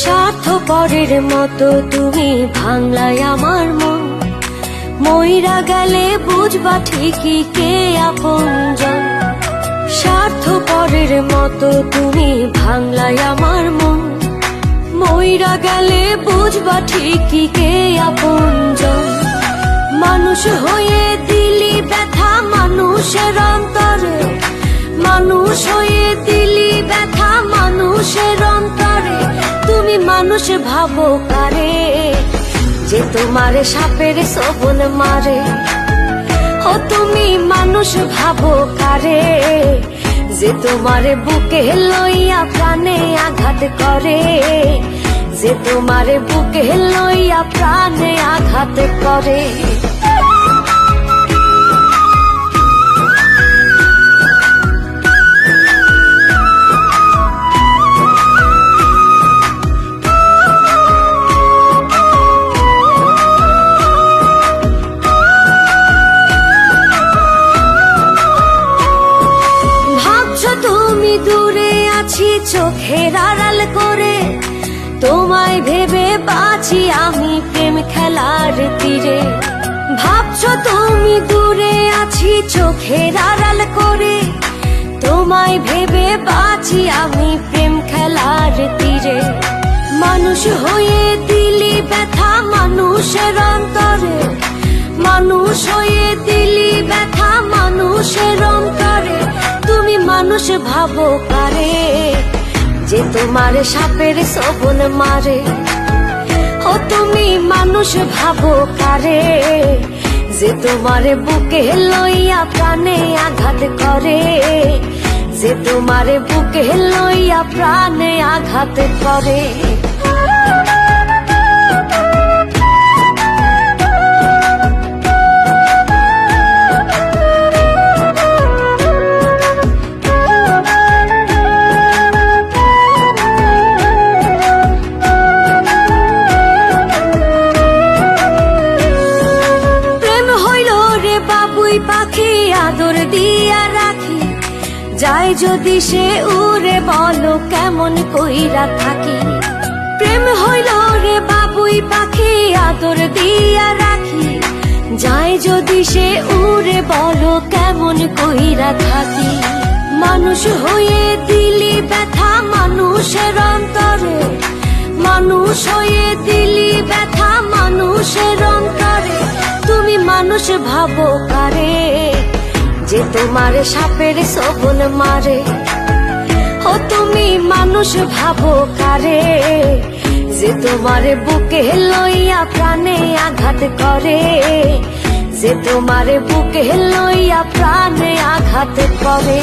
স্বার্থপরের মতো তুমি ভাঙলাই আমার মন। মইরা গেলে বুঝবা ঠিকই কে আপনজন মতো তুমি ভাঙলাই আমার মন। মইরা গেলে বুঝবা ঠিকই কে আপনজন। মানুষ হয়ে দিলি ব্যথা, মানুষের অন্তরে। মানুষ হয়ে দিলি ব্যথা, মানুষের অন্তরে। তুমি মানুষ ভাবো কারে? যে তোমারে সাপের সবল মারে। ও তুমি মানুষ ভাবো কারে? যে তোমার বুকে লইয়া প্রাণে আঘাত করে যে তোমার বুকে লইয়া প্রাণে আঘাত করে। চোখের আড়াল করে তোমায় ভেবে বাঁচি আমি প্রেম খেলার তীরে। ভাবছ তুমি দূরে আছি, চোখের আড়াল করে তোমায় ভেবে বাঁচি আমি প্রেম খেলার তীরে। মানুষ হয়ে দিলি ব্যথা, মানুষের অন্তরে। মানুষ হয়ে দিলি ব্যথা, মানুষের অন্তরে। তুমি মানুষ ভাবো তোমার সাপের সবন মারে। ও তুমি মানুষ ভাবো কারে, যে তোমারে বুকে লইয়া প্রাণে আঘাত করে। যে তোমারে বুকে লইয়া প্রাণে আঘাত করে। পাখি আদর দিয়া রাখি। যাই যদি সে উড়ে, বলো কেমন কইরা থাকি। প্রেম হইল রে বাবুই পাখি আদর দিয়া রাখি। যাই যদি সে উড়ে, বলো কেমন কইরা থাকি। মানুষ হয়ে দিলি ব্যথা, মানুষের অন্তরে। মানুষ হয়ে দিলি ব্যথা, মানুষের অন্তরে। মানুষ ভাবো কারে, যে তোমার সাপের সবল মারে। ও তুমি মানুষ ভাবো কারে, যে তোমার বুকে লইয়া প্রাণে আঘাত করে। যে তোমার বুকে লইয়া প্রাণে আঘাত করে।